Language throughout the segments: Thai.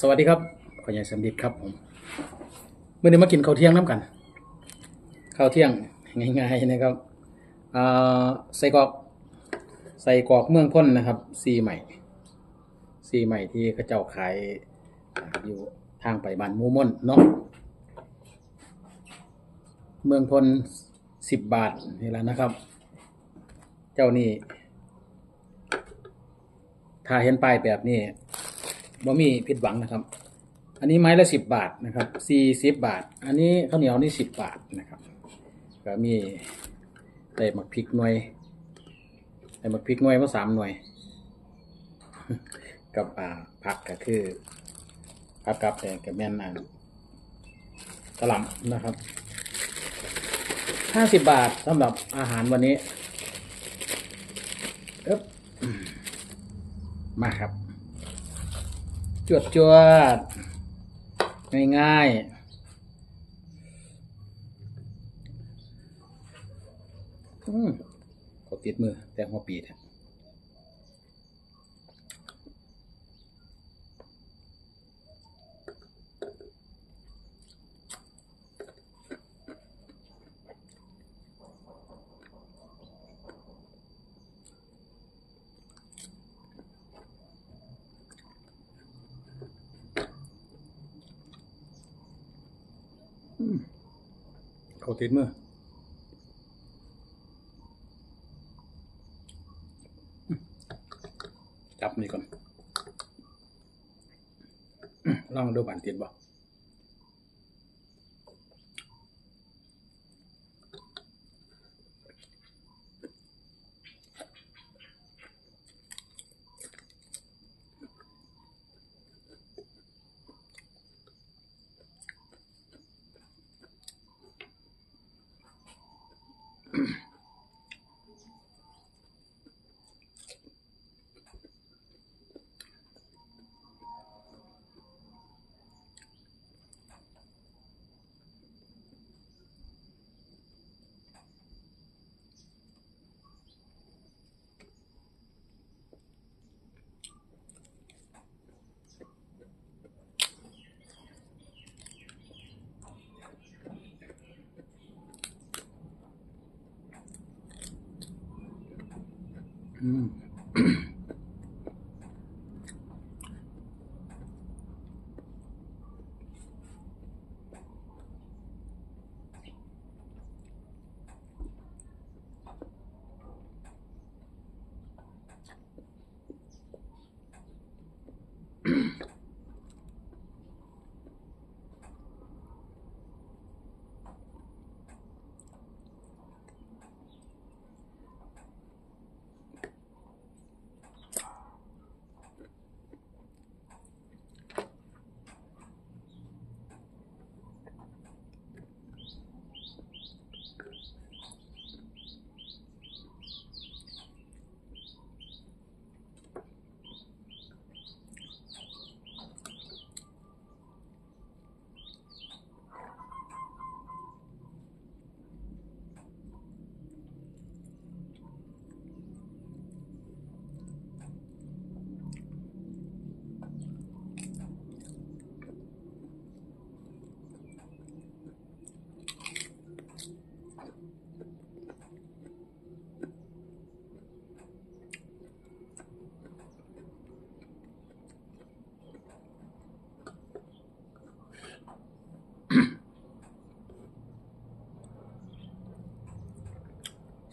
สวัสดีครับขอใหญ่สำดิดครับผมเมื่อนี้มากินข้าวเที่ยงน้ำกันข้าวเที่ยงง่ายๆนะครับใส่กรอกใส่กรอกเมืองพ้นนะครับซีใหม่ซีใหม่ที่เขาเจ้าขายอยู่ทางไปบ้านมูม่นเนาะเมืองพ้นสิบบาทนี่แหละนะครับ เจ้านี่ถ้าเห็นป้ายแบบนี้ บ่มีผิดหวังนะครับ อันนี้ไม้ละสิบบาทนะครับสี่สิบบาท อันนี้ข้าวเหนียวนี่สิบบาทนะครับ ก็มีได้หมักพริกหน่วยได้หมักพริกหน่วยมาสามหน่วย กับอ่าผักก็คือผักกับแต่กับแม่นอ่ากระหล่ำนะครับห้าสิบบาทสำหรับอาหารวันนี้เอ๊บมาครับ จวดจวดง่ายง่ายอืมกดติดมือแต่หัวปีดอะ ขาติดมือจับนี่ก่อนลองดูบันติดบ่ อืม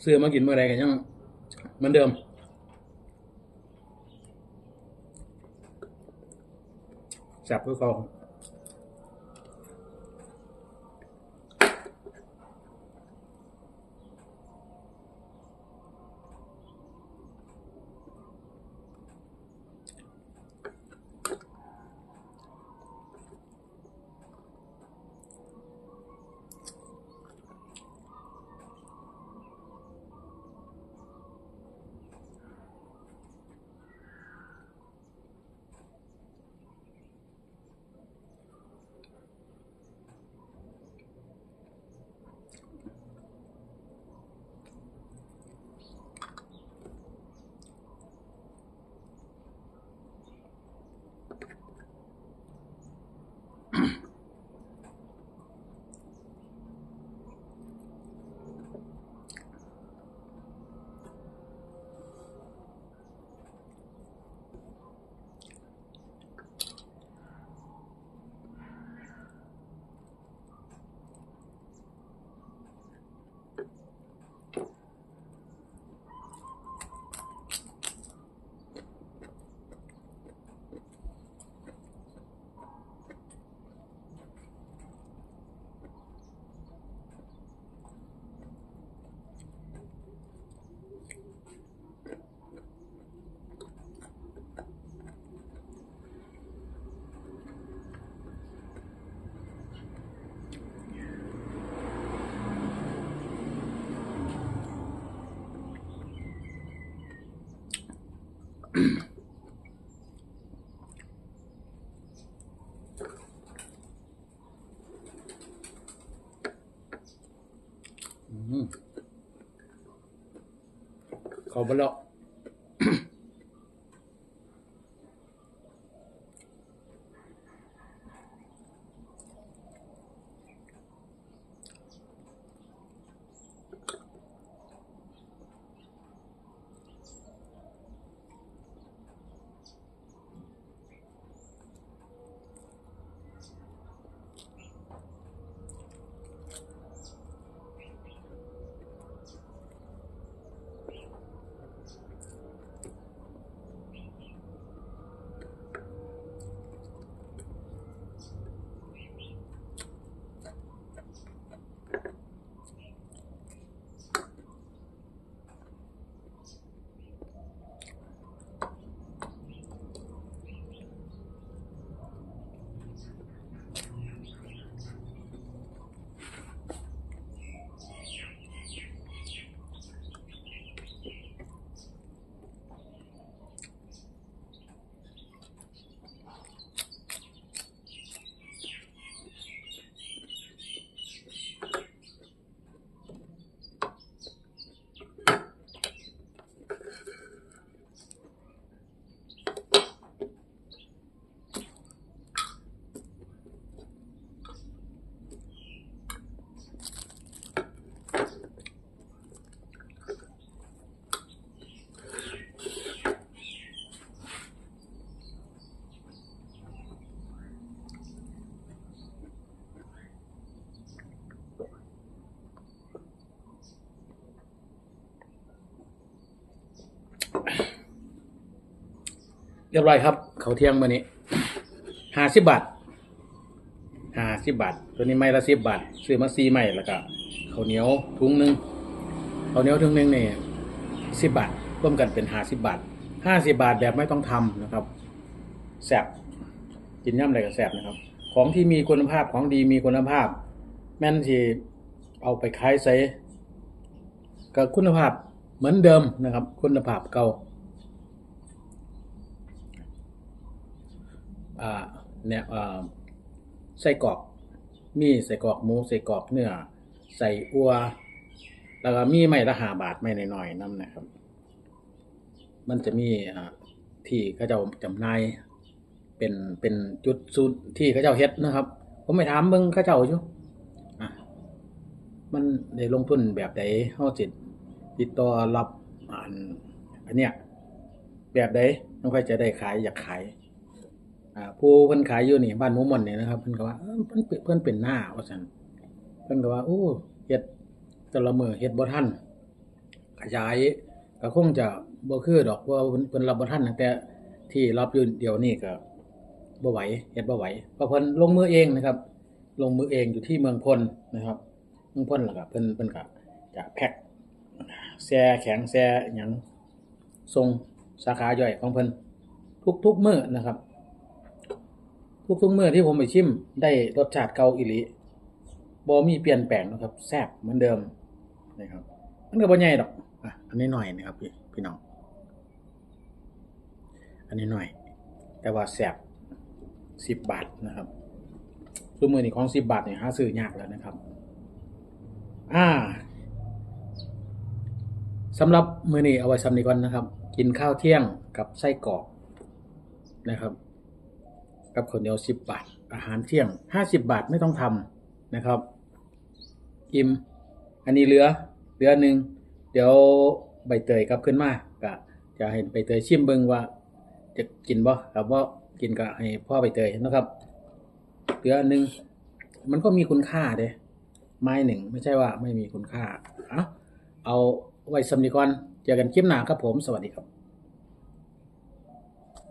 ซื้อมากินเมื่อไรกันยังเหมือนเดิม จับเพื่อเขา เขาไปแล้ว เรียบร้อยครับ เขาเที่ยงมื้อนี้ห้าสิบบาทห้าสิบบาท ตัวนี้ไม้ละสิบบาท ซื้อมาสี่ไม้แล้วก็ข้าวเหนียวถุงหนึ่งข้าวเหนียวถุงหนึ่งเนี่ยสิบบาทร่วมกันเป็นห้าสิบบาทห้าสิบบาทแบบไม่ต้องทำนะครับแซ่บกินย่ำอะไรก็แซ่บนะครับ ของที่มีคุณภาพของดีมีคุณภาพ แม่นที่เอาไปขายใส่ก็คุณภาพเหมือนเดิมนะครับ คุณภาพเก่า อ่า เนี่ยไส้กรอกมีไส้กรอกหมูไส้กรอกเนื้อใส่อัว แล้วก็มีไม่ละหาบาทไม่น้อยๆนั่นนะครับ มันจะมีที่เขาเจ้าจำนายเป็นเป็นจุดศูนย์ที่เขาเจ้าเฮ็ดนะครับ ผมไปถามเบิ่งเขาเจ้าอยู่อะมันได้ลงทุนแบบใดเฮาสิติดต่อรับอันอันเนี้ยแบบใดมันค่อยจะได้ขายอยากขาย ผู้เพิ่นขายอยู่นี่บ้านหมูหม่อนเนี่ยนะครับเพิ่นก็ว่าเพิ่นเพิ่นเป็นหน้าว่าซั่นเพิ่นก็ว่าโอ้เฮ็ดแต่ละมือเฮ็ดบ่ทันขยายก็คงจะบ่คือดอกเพราะว่าเพิ่นรับบ่ทันตั้งแต่ที่รับอยู่เดี๋ยวนี้ก็บ่ไหวเฮ็ดบ่ไหวเพราะเพิ่นลงมือเองนะครับ ลงมือเองอยู่ที่เมืองพลนะครับ เมืองพลแล้วก็เพิ่นเพิ่นก็จะแพ็คแช่แข็งแช่หยังส่งสาขาย่อยของเพิ่นทุกๆมื้อนะครับ ทุกๆเมื่อที่ผมไปชิมได้รสชาติเก่าอิลิบอมีเปลี่ยนแปลงนะครับแซ่บเหมือนเดิมนะครับมันก็บ่ใหญ่ดอกอะอันนี้หน่อยนะครับพี่พี่น้อง อันนี้หน่อย แต่ว่าแซ่บสิบบาทนะครับทุกมือนี่ของสิบบาทเนี่ยหาซื้อยากแล้วนะครับ อ่าสำหรับมือนี้เอาไว้สำนีก่อนนะครับ กินข้าวเที่ยงกับไส้กรอกนะครับ กับข้าวเหนียวสิบบาท อาหารเที่ยงห้าสิบบาทไม่ต้องทำนะครับ อิ่มอันนี้เหลือเหลือหนึ่งเดี๋ยวใบเตยกลับขึ้นมาก็จะให้ใบเตยชิมเบิงว่า จะกินบ่ครับว่ากินก็ให้พ่อใบเตยนะครับ เหลืออนหนึ่งมันก็มีคุณค่าเด้ไม้หนึ่งไม่ใช่ว่าไม่มีคุณค่า เอาเอาไว้สำนีก่อนเจอกันคลิปหน้าครับผมสวัสดีครับ